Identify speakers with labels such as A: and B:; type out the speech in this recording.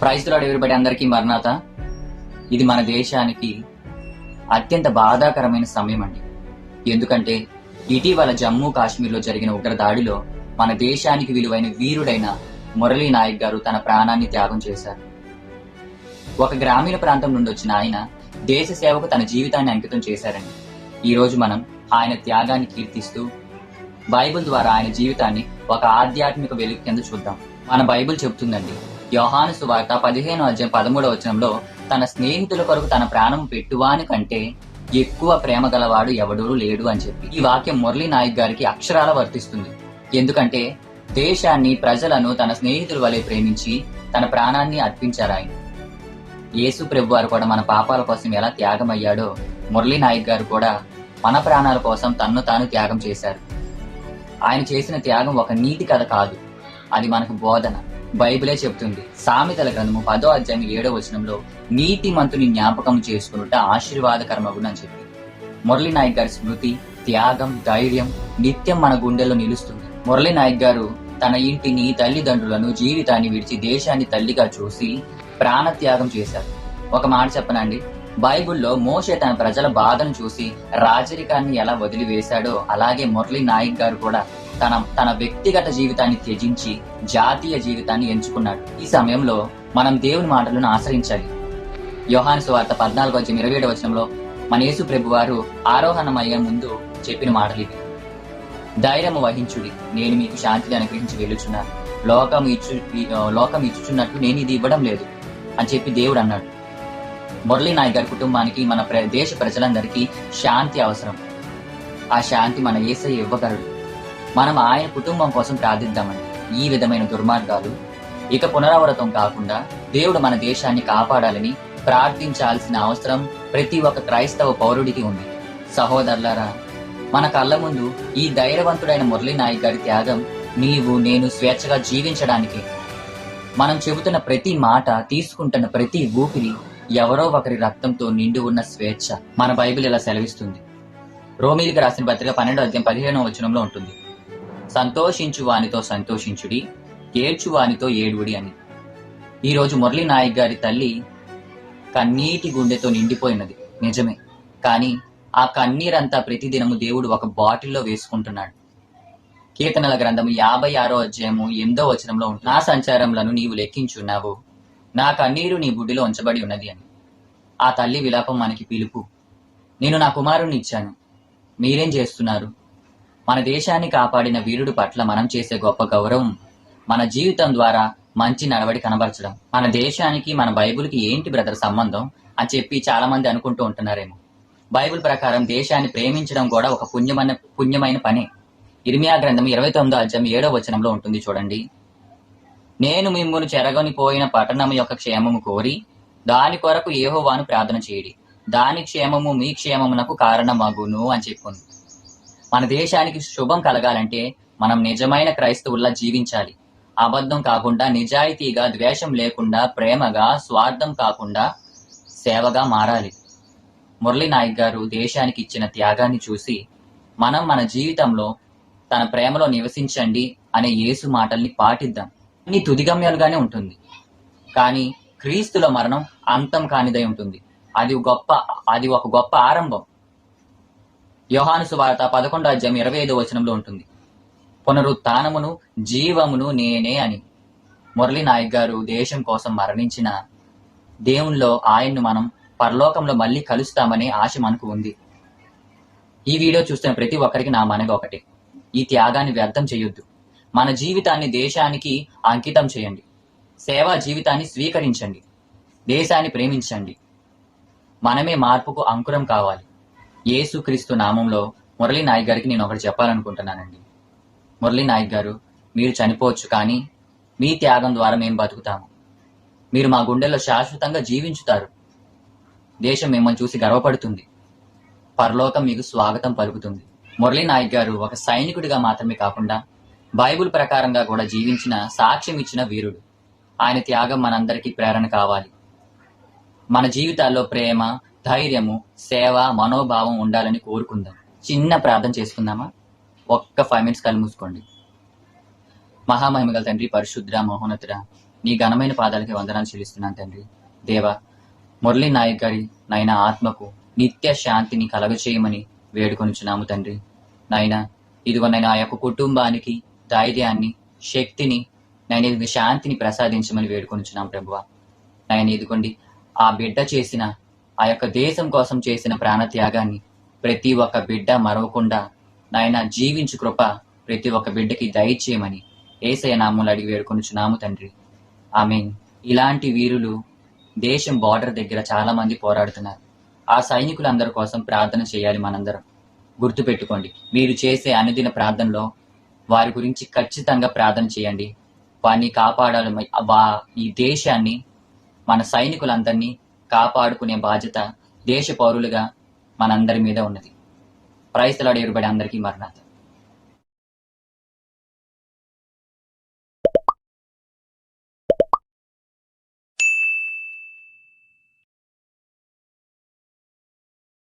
A: Praise lord everybody అందరికీ మరణాత? ఇది మన దేశానికి అత్యంత బాధాకరమైన సమయం అండి ఎందుకంటే ఇటీవల జమ్మూ కాశ్మీర్లో జరిగిన ఉగ్ర దాడిలో మన దేశానికి విలువైన వీరుడైన మురళీ నాయక్ గారు తన ప్రాణాన్ని త్యాగం చేశారు. ఒక గ్రామీణ ప్రాంతం నుండి వచ్చిన ఆయన దేశ సేవకు తన జీవితాన్ని అంకితం చేశారండి. ఈ రోజు మనం ఆయన త్యాగాన్ని కీర్తిస్తూ బైబిల్ ద్వారా ఆయన జీవితాన్ని ఒక ఆధ్యాత్మిక వెలుగు కింద చూద్దాం. మన బైబిల్ చెబుతుందండి యోహాను సువార్త పదిహేను అధ్యాయం పదమూడవ వచనంలో తన స్నేహితుల కొరకు తన ప్రాణం పెట్టువాని కంటే ఎక్కువ ప్రేమ గలవాడు ఎవడూ లేడు అని చెప్పి ఈ వాక్యం మురళీ నాయక్ గారికి అక్షరాల వర్తిస్తుంది. ఎందుకంటే దేశాన్ని ప్రజలను తన స్నేహితుల వలె ప్రేమించి తన ప్రాణాన్ని అర్పించారు ఆయన. యేసు ప్రభు వారు కూడా మన పాపాల కోసం ఎలా త్యాగమయ్యాడో మురళీ నాయక్ గారు కూడా మన ప్రాణాల కోసం తన్ను తాను త్యాగం చేశారు. ఆయన చేసిన త్యాగం ఒక నీతి కథ కాదు. అది మనకు బోధన. బైబిలే చెప్తుంది. సామెతల గ్రంథము పదో అధ్యాయం ఏడో వచనంలో నీతి మంతుని జ్ఞాపకం చేసుకున్నట ఆశీర్వాదకరమగును అని చెప్పి. మురళీ నాయక్ గారి స్మృతి త్యాగం ధైర్యం నిత్యం మన గుండెల్లో నిలుస్తుంది. మురళీ నాయక్ గారు తన ఇంటిని తల్లిదండ్రులను జీవితాన్ని విడిచి దేశాన్ని తల్లిగా చూసి ప్రాణత్యాగం చేశారు. ఒక మాట చెప్పనండి. బైబుల్లో మోషే తన ప్రజల బాధను చూసి రాజరికాన్ని ఎలా వదిలివేశాడో అలాగే మురళీ నాయక్ గారు కూడా తన తన వ్యక్తిగత జీవితాన్ని త్యజించి జాతీయ జీవితాన్ని ఎంచుకున్నాడు. ఈ సమయంలో మనం దేవుని మాటలను ఆశ్రయించాలి. యోహాను సువార్త పద్నాలుగు వచ్చి ఇరవై ఏడు వచనంలో మన యేసు ప్రభు వారు ఆరోహణమయ్యే ముందు చెప్పిన మాటలు ఇవి. ధైర్యము వహించుడి. నేను మీకు శాంతిని అనుగ్రహించి వెళ్ళుచున్నాను లోకం ఇచ్చు లోకం ఇచ్చుచున్నట్టు నేను ఇది ఇవ్వడం లేదు అని చెప్పి దేవుడు అన్నాడు. మురళీ నాయక్ గారి కుటుంబానికి మన దేశ ప్రజలందరికీ శాంతి అవసరం. ఆ శాంతి మన ఏసై ఇవ్వగలడు. మనం ఆయన కుటుంబం కోసం ప్రార్థిద్దామని ఈ విధమైన దుర్మార్గాలు ఇక పునరావృతం కాకుండా దేవుడు మన దేశాన్ని కాపాడాలని ప్రార్థించాల్సిన అవసరం ప్రతి ఒక్క క్రైస్తవ పౌరుడికి ఉంది. సహోదరులారా మన కళ్ళ ముందు ఈ ధైర్యవంతుడైన మురళీ నాయక్ గారి త్యాగం నీవు నేను స్వేచ్ఛగా జీవించడానికి మనం చెబుతున్న ప్రతి మాట తీసుకుంటున్న ప్రతి ఊపిరి ఎవరో ఒకరి రక్తంతో నిండి ఉన్న స్వేచ్ఛ మన బైబిల్ ఇలా సెలవిస్తుంది. రోమిలికి రాసిన పత్రిక పన్నెండో అధ్యాయం పదిహేనో వచనంలో ఉంటుంది. సంతోషించు వానితో సంతోషించుడి ఏడ్చు వానితో ఏడువుడి అని. ఈరోజు మురళి మురళీ నాయక్ గారి తల్లి కన్నీటి గుండెతో నిండిపోయినది. నిజమే. కానీ ఆ కన్నీరంతా ప్రతిదినము దేవుడు ఒక బాటిల్లో వేసుకుంటున్నాడు. కీర్తనల గ్రంథం యాభై ఆరో అధ్యాయము ఎనిమిదో వచనంలో నా సంచారములను నీవు లెక్కించున్నావు. నా కన్నీరు నీ గుడ్డిలో ఉంచబడి ఉన్నది అని. ఆ తల్లి విలాపం మనకి పిలుపు. నేను నా కుమారుణ్ణి ఇచ్చాను. మీరేం చేస్తున్నారు? మన దేశాన్ని కాపాడిన వీరుడు పట్ల మనం చేసే గొప్ప గౌరవం మన జీవితం ద్వారా మంచి నడవడి కనబరచడం. మన దేశానికి మన బైబుల్కి ఏంటి బ్రదర్ సంబంధం అని చెప్పి చాలా మంది అనుకుంటూ ఉంటున్నారేమో. బైబిల్ ప్రకారం దేశాన్ని ప్రేమించడం కూడా ఒక పుణ్యమైన పుణ్యమైన పనే. ఇర్మియా గ్రంథం ఇరవై తొమ్మిదో అధ్యాయం ఏడో వచనంలో ఉంటుంది చూడండి. నేను మిమ్మల్ని చెరగని పోయిన పట్టణం యొక్క క్షేమము కోరి దాని కొరకు ఏహోవాను ప్రార్థన చేయడి. దాని క్షేమము మీ క్షేమమునకు కారణమగును అని చెప్పింది మన దేశానికి శుభం కలగాలంటే మనం నిజమైన క్రైస్తవుల్లా జీవించాలి. అబద్ధం కాకుండా నిజాయితీగా ద్వేషం లేకుండా ప్రేమగా స్వార్థం కాకుండా సేవగా మారాలి. మురళీ నాయక్ గారు దేశానికి ఇచ్చిన త్యాగాన్ని చూసి మనం మన జీవితంలో తన ప్రేమలో నివసించండి అనే యేసు మాటల్ని పాటిద్దాం. అన్ని తుదిగమ్యాలుగానే ఉంటుంది. కానీ క్రీస్తుల మరణం అంతం కానిదై ఉంటుంది. అది గొప్ప అది ఒక గొప్ప ఆరంభం. యోహాను సువార్త పదకొండు అధ్యాయం ఇరవై ఐదు వచనంలో ఉంటుంది. పునరుత్నమును జీవమును నేనే అని. మురళీ నాయక్ గారు దేశం కోసం మరణించిన దేవునిలో ఆయన్ను మనం పరలోకంలో మళ్ళీ కలుస్తామనే ఆశ మనకు ఉంది. ఈ వీడియో చూస్తున్న ప్రతి ఒక్కరికి నా మనగ ఒకటే. ఈ త్యాగాన్ని వ్యర్థం చేయొద్దు. మన జీవితాన్ని దేశానికి అంకితం చేయండి. సేవా జీవితాన్ని స్వీకరించండి. దేశాన్ని ప్రేమించండి. మనమే మార్పుకు అంకురం కావాలి. యేసుక్రీస్తు నామంలో మురళీ నాయక్ గారికి నేను ఒకటి చెప్పాలనుకుంటున్నానండి. మురళీ నాయక్ గారు మీరు చనిపోవచ్చు కానీ మీ త్యాగం ద్వారా మేము బతుకుతాము. మీరు మా గుండెల్లో శాశ్వతంగా జీవించుతారు. దేశం మిమ్మల్ని చూసి గర్వపడుతుంది. పరలోకం మీకు స్వాగతం పలుకుతుంది. మురళీ నాయక్ గారు ఒక సైనికుడిగా మాత్రమే కాకుండా బైబిల్ ప్రకారంగా కూడా జీవించిన సాక్ష్యం ఇచ్చిన వీరుడు. ఆయన త్యాగం మనందరికీ ప్రేరణ కావాలి. మన జీవితాల్లో ప్రేమ ధైర్యము సేవ మనోభావం ఉండాలని కోరుకుందాం. చిన్న ప్రార్థన చేసుకుందామా? ఒక్క ఫైవ్ మినిట్స్ కళ్ళు మూసుకోండి. మహామహిమగల తండ్రి పరిశుద్ర మహోన్నతుడ నీ ఘనమైన పాదాలకి వందనాలు చెల్లిస్తున్నాను తండ్రి. దేవా మురళీ నాయక్ గారి నాయన ఆత్మకు నిత్య శాంతిని కలగచేయమని వేడుకొనిచున్నాము తండ్రి. నాయన ఇదిగో నేను ఆ యొక్క కుటుంబానికి ధైర్యాన్ని శక్తిని నేను ఇది శాంతిని ప్రసాదించమని వేడుకొనిచున్నాము ప్రభువ. నాయన ఇదిగోండి ఆ బిడ్డ చేసిన ఆ యొక్క దేశం కోసం చేసిన ప్రాణత్యాగాన్ని ప్రతి ఒక్క బిడ్డ మరవకుండా నాయన జీవించు కృప ప్రతి ఒక్క బిడ్డకి దయచేయమని ఏసయ నామూలు అడిగి వేడుకొనుచున్నాము తండ్రి. ఆమె ఇలాంటి వీరులు దేశం బార్డర్ దగ్గర చాలా మంది పోరాడుతున్నారు. ఆ సైనికులందరి కోసం ప్రార్థన చేయాలి మనందరం. గుర్తుపెట్టుకోండి మీరు చేసే అనుదిన ప్రార్థనలో వారి గురించి ఖచ్చితంగా ప్రార్థన చేయండి. వారిని కాపాడాలి. ఈ దేశాన్ని మన సైనికులందరినీ కాపాడుకునే బాధ్యత దేశ పౌరులుగా మనందరి మీద ఉన్నది. ప్రైస్తలాడేరుబడి అందరికీ మరణాత